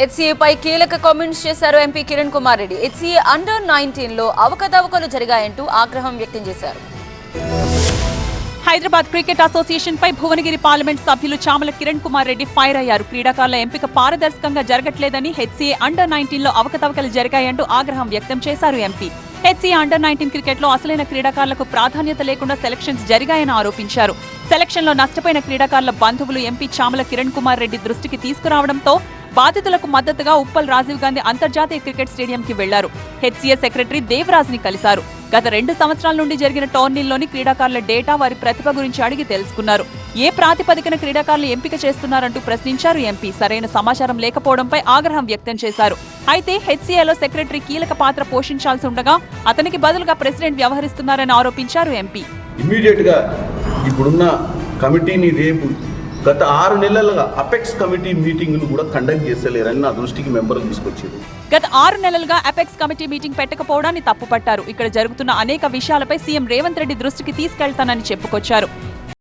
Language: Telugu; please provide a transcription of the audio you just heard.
హెచ్సీఏపై కీలక కామెంట్స్ చేశారు MP Kiran Kumar Reddy. HCA under నైన్టీన్లో అవకతవకలు జరిగాయంటూ ఆగ్రహం వ్యక్తం చేశారు. హైదరాబాద్ క్రికెట్ అసోసియేషన్ పై భువనగిరి పార్లమెంట్ సభ్యులు చామల కిరణ్ కుమార్ రెడ్డి ఫైర్ అయ్యారు. క్రీడాకారుల ఎంపిక పారదర్శకంగా జరగట్లేదని హెచ్సీఏ అండర్ నైన్టీన్లో అవకతవకలు జరిగాయంటూ ఆగ్రహం వ్యక్తం చేశారు ఎంపీ. హెచ్సీఏ అండర్ నైన్టీన్ క్రికెట్లో అసలైన క్రీడాకారులకు ప్రాధాన్యత లేకుండా సెలక్షన్స్ జరిగాయని ఆరోపించారు. సెలక్షన్లో నష్టపోయిన క్రీడాకారుల బంధువులు ఎంపీ చామల కిరణ్ కుమార్ రెడ్డి దృష్టికి తీసుకురావడంతో బాధితులకు మద్దతుగా ఉప్పల్ రాజీవ్ గాంధీ అంతర్జాతీయ క్రికెట్ స్టేడియంకి వెళ్ళారు. హెచ్సీఏ సెక్రటరీ దేవరాజ్ని కలిశారు. గత రెండు సంవత్సరాల నుండి జరిగిన టోర్నీల్లోని క్రీడాకారుల డేటా వారి ప్రతిభ గురించి అడిగి తెలుసుకున్నారు. ఏ ప్రాతిపదికన క్రీడాకారులు ఎంపిక చేస్తున్నారంటూ ప్రశ్నించారు ఎంపీ. సరైన సమాచారం లేకపోవడంపై ఆగ్రహం వ్యక్తం చేశారు. అయితే హెచ్సీఏలో సెక్రటరీ కీలక పాత్ర పోషించాల్సి ఉండగా అతనికి బదులుగా ప్రెసిడెంట్ వ్యవహరిస్తున్నారని ఆరోపించారు ఎంపీ. ఇమ్మీడియట్గా ఇప్పుడున్న కమిటీని రేపు గత ఆరు నెలలుగా అపెక్స్ కమిటీ మీటింగ్ను కూడా కండక్ట్ చేస్తలేరని నా దృష్టికి మెంబర్లు తీసుకొచ్చారు. గత ఆరు నెలలుగా అపెక్స్ కమిటీ మీటింగ్ పెట్టకపోవడాన్ని తప్పుపట్టారు. ఇక్కడ జరుగుతున్న అనేక విషయాలపై సీఎం రేవంత్ రెడ్డి దృష్టికి తీసుకెళ్తానని చెప్పుకొచ్చారు.